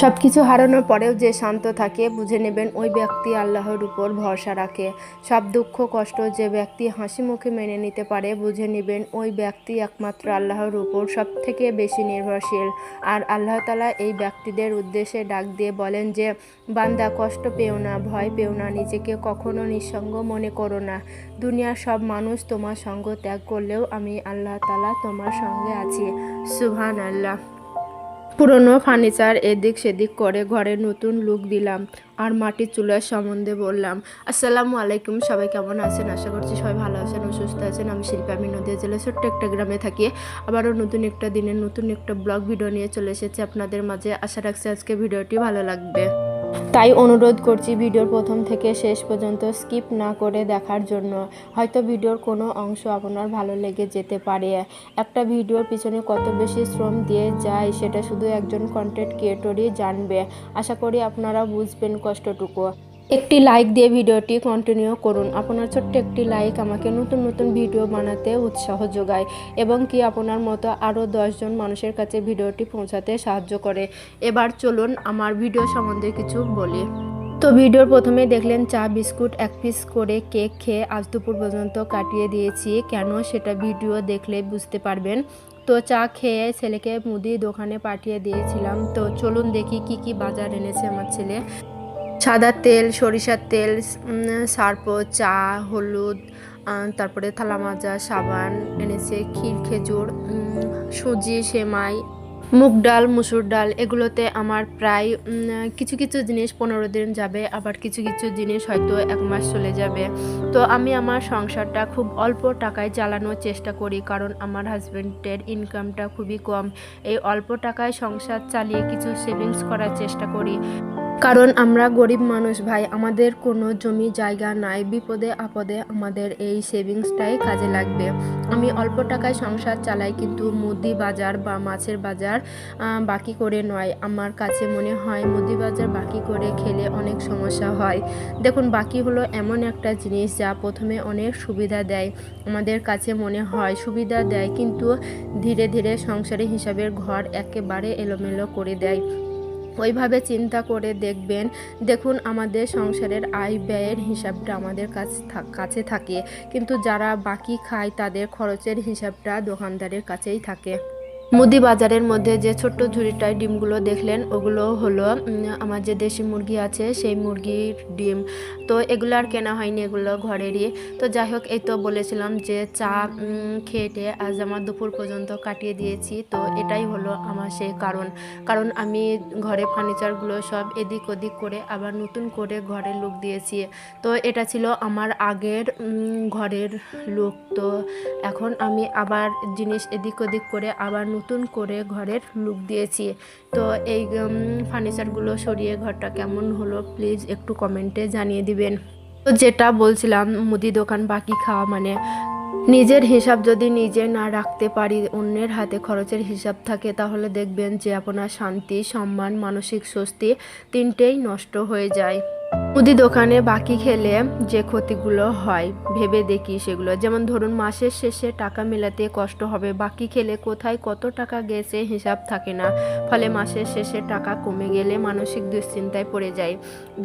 সব কিছু হারানোর পরেও যে শান্ত থাকে, বুঝে নেবেন ওই ব্যক্তি আল্লাহর উপর ভরসা রাখে। সব দুঃখ, কষ্ট যে ব্যক্তি হাসি মুখে মেনে নিতে পারে, বুঝে নেবেন ওই ব্যক্তি একমাত্র আল্লাহর উপর সব থেকে বেশি নির্ভরশীল। আর আল্লাহ তালা এই ব্যক্তিদের উদ্দেশ্যে ডাক দিয়ে বলেন যে, বান্দা, কষ্ট পেও না, ভয় পেও না, নিজেকে কখনো নিঃসঙ্গ মনে করো না। দুনিয়ার সব মানুষ তোমার সঙ্গ ত্যাগ করলেও আমি আল্লাহ তালা তোমার সঙ্গে আছি। সুহান আল্লাহ পুরনো ফার্নিচার এদিক সেদিক করে ঘরে নতুন লুক দিলাম। আর মাটির চুলার সম্বন্ধে বললাম, আসসালামু আলাইকুম, সবাই কেমন আছেন? আশা করছি সবাই ভালো আছেন অসুস্থ সুস্থ আছেন। আমি শিল্পী, আমি নদীয়া জেলা ছোট্ট একটা গ্রামে থাকি। আবারও নতুন একটা দিনে নতুন একটা ব্লগ ভিডিও নিয়ে চলে এসেছি আপনাদের মাঝে। আশা রাখছি আজকে ভিডিওটি ভালো লাগবে। তাই অনুরোধ করছি ভিডিওর প্রথম থেকে শেষ পর্যন্ত স্কিপ না করে দেখার জন্য। হয়তো ভিডিওর কোনো অংশ আপনার ভালো লেগে যেতে পারে। একটা ভিডিওর পিছনে কত বেশি শ্রম দিয়ে যায়, সেটা শুধু একজন কন্টেন্ট ক্রিয়েটরই জানবে। আশা করি আপনারা বুঝবেন কষ্টটুকু। একটি লাইক দিয়ে ভিডিওটি কন্টিনিউ করুন। আপনার ছোট্ট একটি লাইক আমাকে নতুন নতুন ভিডিও বানাতে উৎসাহ যোগায় এবং কি আপনার মতো আরও দশজন মানুষের কাছে ভিডিওটি পৌঁছাতে সাহায্য করে। এবার চলুন আমার ভিডিও সম্বন্ধে কিছু বলি। তো ভিডিওর প্রথমে দেখলেন চা, বিস্কুট, এক পিস করে কেক খেয়ে আজ দুপুর পর্যন্ত কাটিয়ে দিয়েছি। কেন সেটা ভিডিও দেখলে বুঝতে পারবেন। তো চা খেয়ে ছেলেকে মুদি দোকানে পাঠিয়ে দিয়েছিলাম। তো চলুন দেখি কি কি বাজার এনেছে আমার ছেলে। সাদা তেল, সরিষার তেল সার্প চা, হলুদ তারপরে থালা মাজা, সাবান, এনেছে ক্ষীর, খেজুর সুজি, সেমাই, মুগ ডাল, মুসুর ডাল। এগুলোতে আমার প্রায় কিছু কিছু জিনিস পনেরো দিন যাবে, আবার কিছু কিছু জিনিস হয়তো এক মাস চলে যাবে। তো আমি আমার সংসারটা খুব অল্প টাকায় চালানোর চেষ্টা করি, কারণ আমার হাজব্যান্ডের ইনকামটা খুবই কম। এই অল্প টাকায় সংসার চালিয়ে কিছু সেভিংস করার চেষ্টা করি। কারণ আমরা গরিব মানুষ, ভাই। আমাদের কোনো জমি জায়গা নাই। বিপদে আপদে আমাদের এই সেভিংসটাই কাজে লাগবে। আমি অল্প টাকায় সংসার চালাই, কিন্তু মুদি বাজার বা মাছের বাজার বাকি করে নয়। আমার কাছে মনে হয় মুদি বাজার বাকি করে খেলে অনেক সমস্যা হয়। দেখুন, বাকি হলো এমন একটা জিনিস যা প্রথমে অনেক সুবিধা দেয়। আমাদের কাছে মনে হয় সুবিধা দেয়, কিন্তু ধীরে ধীরে সংসারে হিসাবের ঘর একেবারে এলোমেলো করে দেয়। ওইভাবে চিন্তা করে দেখবেন। দেখুন, আমাদের সংসারের আয় ব্যয়ের হিসাবটা আমাদের কাছ কাছে থাকে। কিন্তু যারা বাকি খায়, তাদের খরচের হিসাবটা দোকানদারের কাছেই থাকে। মুদি বাজারের মধ্যে যে ছোট্ট ঝুড়িটায় ডিমগুলো দেখলেন, ওগুলো হলো আমার যে দেশি মুরগি আছে, সেই মুরগির ডিম। তো এগুলো আর কেনা হয়নি এগুলো ঘরেরই। তো যাই হোক, এই তো বলেছিলাম যে চা খেয়ে আজ আমার দুপুর পর্যন্ত কাটিয়ে দিয়েছি। তো এটাই হলো আমার সেই কারণ। কারণ আমি ঘরে ফার্নিচারগুলো সব এদিক ওদিক করে আবার নতুন করে ঘরের লুক দিয়েছি। তো এটা ছিল আমার আগের ঘরের লুক। তো এখন আমি আবার জিনিস এদিক ওদিক করে আবার নতুন করে ঘরের লুক দিয়েছি। তো এই ফার্নিচারগুলো সরিয়ে ঘরটা কেমন হলো প্লিজ একটু কমেন্টে জানিয়ে দিবেন। তো যেটা বলছিলাম, মুদি দোকান বাকি খাওয়া মানে নিজের হিসাব যদি নিজে না রাখতে পারি, অন্যের হাতে খরচের হিসাব থাকে, তাহলে দেখবেন যে আপনার শান্তি, সম্মান, মানসিক স্বস্তি তিনটেই নষ্ট হয়ে যায়। মুদি দোকানে বাকি খেলে যে ক্ষতিগুলো হয়, ভেবে দেখি সেগুলো। যেমন ধরুন, মাসের শেষে টাকা মেলাতে কষ্ট হবে, বাকি খেলে কোথায় কত টাকা গেছে হিসাব থাকে না। ফলে মাসের শেষে টাকা কমে গেলে মানসিক দুশ্চিন্তায় পড়ে যায়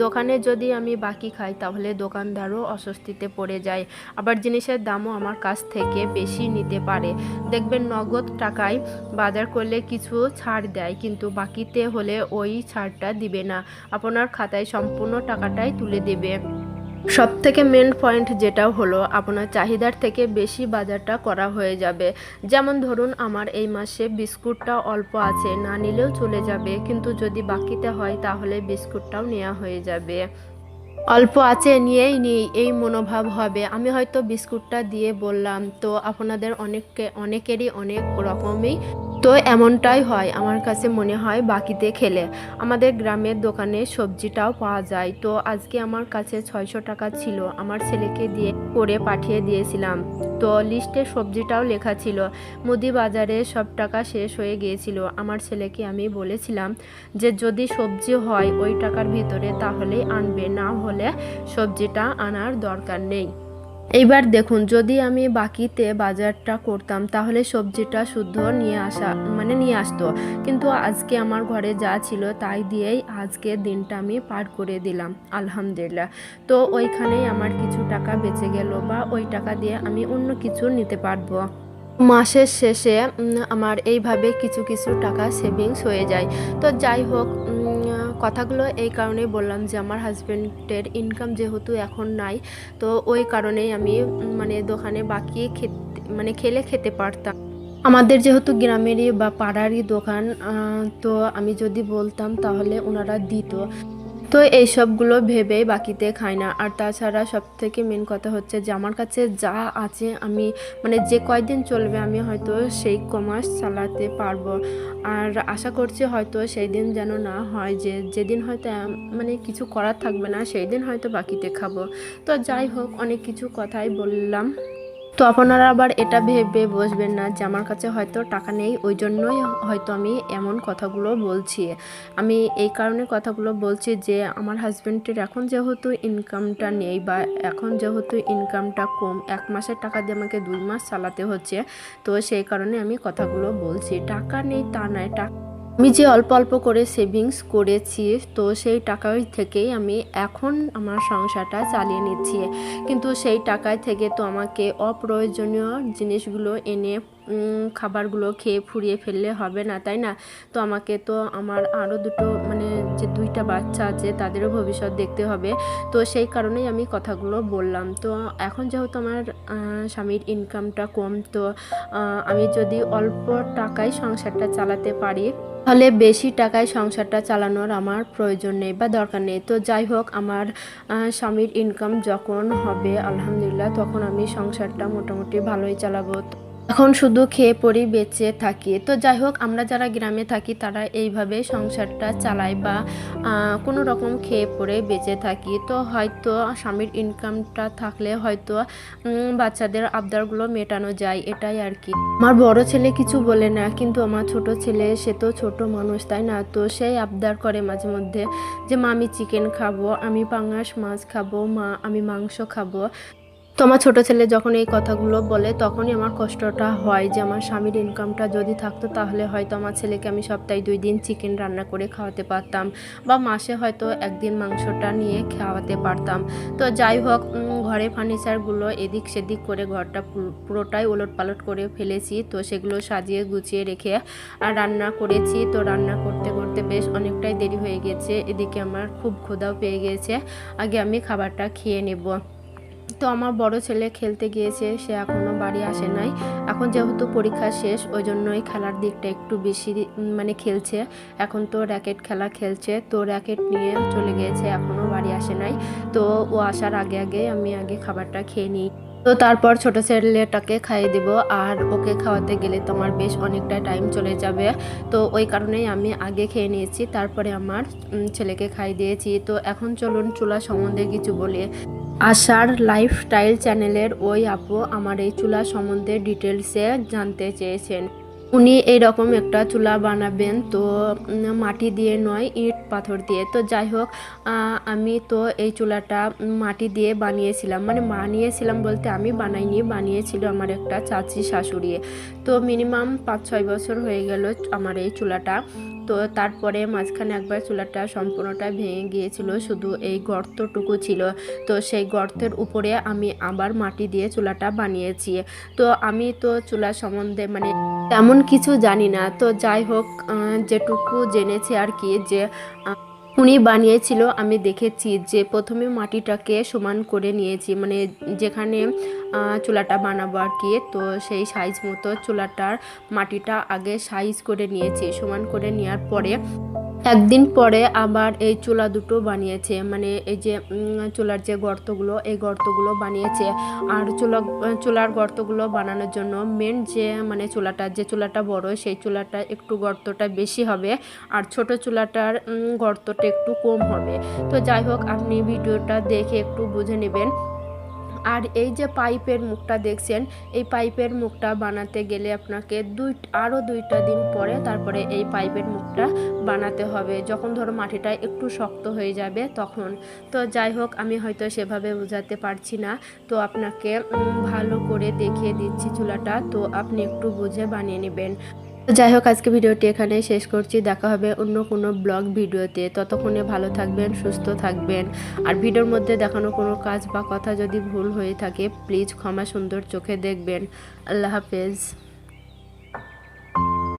দোকানে যদি আমি বাকি খাই, তাহলে দোকানদারও অস্বস্তিতে পড়ে যায়। আবার জিনিসের দামও আমার কাছ থেকে বেশি নিতে পারে। দেখবেন, নগদ টাকায় বাজার করলে কিছু ছাড় দেয়, কিন্তু বাকিতে হলে ওই ছাড়টা দিবে না। আপনার খাতায় সম্পূর্ণ টাকাটাই তুলে দেবে। সব থেকে মেন পয়েন্ট যেটা হলো, আপনার চাহিদার থেকে বেশি বাজারটা করা হয়ে যাবে। যেমন ধরুন, আমার এই মাসে বিস্কুটটা অল্প আছে, না নিলেও চলে যাবে। কিন্তু যদি বাকিতে হয়, তাহলে বিস্কুটটাও নেওয়া হয়ে যাবে। অল্প আছে, নিয়েই নিই, এই মনোভাব হবে। আমি হয়তো বিস্কুটটা দিয়ে বললাম, তো আপনাদের অনেককে, অনেকেরই অনেক রকমই তো এমনটাই হয়, আমার কাছে মনে হয় বাকিতে খেলে। আমাদের গ্রামের দোকানে সবজিটাও পাওয়া যায়। তো আজকে আমার কাছে ছয়শো টাকা ছিল, আমার ছেলেকে দিয়ে করে পাঠিয়ে দিয়েছিলাম। তো লিস্টে সবজিটাও লেখা ছিল। মুদি বাজারে সব টাকা শেষ হয়ে গিয়েছিল। আমার ছেলেকে আমি বলেছিলাম যে, যদি সবজি হয় ওই টাকার ভিতরে তাহলেই আনবে, না হলে সবজিটা আনার দরকার নেই। এইবার দেখুন, যদি আমি বাকিতে বাজারটা করতাম, তাহলে সবজিটা শুদ্ধ নিয়ে আসা মানে নিয়ে আসতো। কিন্তু আজকে আমার ঘরে যা ছিল তাই দিয়েই আজকে দিনটা আমি পার করে দিলাম, আলহামদুলিল্লাহ। তো ওইখানেই আমার কিছু টাকা বেঁচে গেল বা ওই টাকা দিয়ে আমি অন্য কিছু নিতে পারব। মাসের শেষে আমার এইভাবে কিছু কিছু টাকা সেভিংস হয়ে যায়। তো যাই হোক কথাগুলো এই কারণেই বললাম যে আমার হাজব্যান্ডের ইনকাম যেহেতু এখন নাই, তো ওই কারণেই আমি মানে দোকানে বাকি খেতে মানে খেলে খেতে পারতাম। আমাদের যেহেতু গ্রামেরই বা পাড়ারই দোকান তো আমি যদি বলতাম তাহলে ওনারা দিত। তো এই সবগুলো ভেবে বাকিতে খাই না। আর তাছাড়া সব থেকে মেন কথা হচ্ছে যে, আমার কাছে যা আছে আমি মানে যে কয়দিন চলবে আমি হয়তো সেই কমার্স চালাতে পারব। আর আশা করছি হয়তো সেই দিন যেন না হয় যে, যেদিন হয়তো মানে কিছু করার থাকবে না, সেই দিন হয়তো বাকিতে খাব। তো যাই হোক, অনেক কিছু কথাই বললাম। তো আপনারা আবার এটা ভেবে বসবেন না যে আমার কাছে হয়তো টাকা নেই, ওই জন্যই হয়তো আমি এমন কথাগুলো বলছি। আমি এই কারণে কথাগুলো বলছি যে আমার হাজব্যান্ডের এখন যেহেতু ইনকামটা নেই বা এখন যেহেতু ইনকামটা কম, এক মাসের টাকা দিয়ে আমাকে দুই মাস চালাতে হচ্ছে, তো সেই কারণে আমি কথাগুলো বলছি। টাকা নেই তা নয়, টাকা আমি যে অল্প অল্প করে সেভিংস করেছি, তো সেই টাকা থেকেই আমি এখন আমার সংসারটা চালিয়ে নিচ্ছি। কিন্তু সেই টাকায় থেকে তো আমাকে অপ্রয়োজনীয় জিনিসগুলো এনে খাবারগুলো খেয়ে ফুরিয়ে ফেললে হবে না, তাই না? তো আমাকে তো আমার আরও দুটো মানে যে দুইটা বাচ্চা আছে তাদেরও ভবিষ্যৎ দেখতে হবে। তো সেই কারণেই আমি কথাগুলো বললাম। তো এখন যেহেতু আমার স্বামীর ইনকামটা কম, তো আমি যদি অল্প টাকায় সংসারটা চালাতে পারি, তাহলে বেশি টাকায় সংসারটা চালানোর আমার প্রয়োজন নেই বা দরকার নেই। তো যাই হোক, আমার স্বামীর ইনকাম যখন হবে, আলহামদুলিল্লাহ, তখন আমি সংসারটা মোটামুটি ভালোই চালাবো। এখন শুধু খেয়ে পরেই বেঁচে থাকি। তো যাই হোক, আমরা যারা গ্রামে থাকি, তারা এইভাবে সংসারটা চালাই বা কোনো রকম খেয়ে পরে বেঁচে থাকি। তো হয়তো স্বামীর ইনকামটা থাকলে হয়তো বাচ্চাদের আবদারগুলো মেটানো যায়, এটাই আর কি। আমার বড় ছেলে কিছু বলে না, কিন্তু আমার ছোট ছেলে, সে তো ছোট মানুষ, তাই না? তো সেই আবদার করে মাঝে মধ্যে যে, মা, আমি চিকেন খাব, আমি পাঙ্গাস মাছ খাব, মা, আমি মাংস খাব। তো আমার ছোটো ছেলে যখন এই কথাগুলো বলে, তখনই আমার কষ্টটা হয় যে আমার স্বামীর ইনকামটা যদি থাকতো তাহলে হয়তো আমার ছেলেকে আমি সপ্তাহে দুই দিন চিকেন রান্না করে খাওয়াতে পারতাম বা মাসে হয়তো একদিন মাংসটা নিয়ে খাওয়াতে পারতাম। তো যাই হোক ঘরে ফার্নিচারগুলো এদিক সেদিক করে ঘরটা পুরোটাই ওলট পালট করে ফেলেছি। তো সেগুলো সাজিয়ে গুছিয়ে রেখে আর রান্না করেছি। তো রান্না করতে করতে বেশ অনেকটাই দেরি হয়ে গেছে। এদিকে আমার খুব ক্ষুধাও পেয়ে গেছে। আগে আমি খাবারটা খেয়ে নেব। তো আমার বড় ছেলে খেলতে গিয়েছে, সে এখনও বাড়ি আসে নাই। এখন যেহেতু পরীক্ষা শেষ ওই জন্যই খেলার দিকটা একটু বেশি মানে খেলছে। এখন তো র্যাকেট খেলা খেলছে, তো র্যাকেট নিয়ে চলে গিয়েছে এখনও বাড়ি আসে নাই। তো ও আসার আগে আগে আমি আগে খাবারটা খেয়ে নিই। তো তারপর ছোট ছেলেটাকে খাইয়ে দিব। আর ওকে খাওয়াতে গেলে তোমার বেশ অনেকটা টাইম চলে যাবে। তো ওই কারণেই আমি আগে খেয়ে নিয়েছি। তারপরে আমার ছেলেকে খাইয়ে দিয়েছি। তো এখন চলুন চুলা সম্বন্ধে কিছু বলি। আশার লাইফস্টাইল চ্যানেলের ওই আপু আমার এই চুলা সম্বন্ধে ডিটেলসে জানতে চেয়েছেন। উনি এইরকম একটা চুলা বানাবেন, তো মাটি দিয়ে নয়, ইট, পাথর দিয়ে। তো যাই হোক আমি তো এই চুলাটা মাটি দিয়ে বানিয়েছিলাম। মানে বানিয়েছিলাম বলতে আমি বানাইনি, বানিয়েছিল আমার একটা চাচি শাশুড়ি। তো মিনিমাম পাঁচ ছয় বছর হয়ে গেল আমার এই চুলাটা। তো তারপরে মাঝখানে একবার চুলাটা সম্পূর্ণটা ভেঙে গিয়েছিল, শুধু এই গর্তটুকু ছিল। তো সেই গর্তের উপরে আমি আবার মাটি দিয়ে চুলাটা বানিয়েছি। তো আমি তো চুলা সম্বন্ধে মানে তেমন কিছু জানি না। তো যাই হোক যেটুকু জেনেছি আর কি যে উনি বানিয়েছিল, আমি দেখেছি যে প্রথমে মাটিটাকে সমান করে নিয়েছি মানে যেখানে চুলাটা বানাবো আর কি, তো সেই সাইজ মতো চুলাটার মাটিটা আগে সাইজ করে নিয়েছি, সমান করে নেওয়ার পরে একদিন পরে আবার এই চুলা দুটো বানিয়েছে। মানে এই যে চুলার যে গর্তগুলো, এই গর্তগুলো বানিয়েছে। আর চুলা, চুলার গর্তগুলো বানানোর জন্য মেন যে মানে চুলাটা, যে চুলাটা বড়, সেই চুলাটা একটু গর্তটা বেশি হবে। আর ছোট চুলাটার গর্তটা একটু কম হবে। তো যাই হোক, আপনি ভিডিওটা দেখে একটু বুঝে নেবেন। আর এই যে পাইপের মুখটা দেখছেন, এই পাইপের মুখটা বানাতে গেলে আপনাকে দুই আরও দুইটা দিন পরে তারপরে এই পাইপের মুখটা বানাতে হবে। যখন ধরো মাটিটা একটু শক্ত হয়ে যাবে তখন। তো যাই হোক, আমি হয়তো সেভাবে বোঝাতে পারছি না। তো আপনাকে ভালো করে দেখিয়ে দিচ্ছি চুলাটা। তো আপনি একটু বুঝে বানিয়ে নেবেন। যাই হোক, আজকে ভিডিওটি এখানে শেষ করছি। দেখা হবে অন্য কোনো ব্লগ ভিডিওতে। ততক্ষণে ভালো থাকবেন, সুস্থ থাকবেন। আর ভিডিওর মধ্যে দেখানো কোনো কাজ বা কথা যদি ভুল হয়ে থাকে প্লিজ ক্ষমা সুন্দর চোখে দেখবেন। আল্লাহ হাফেজ।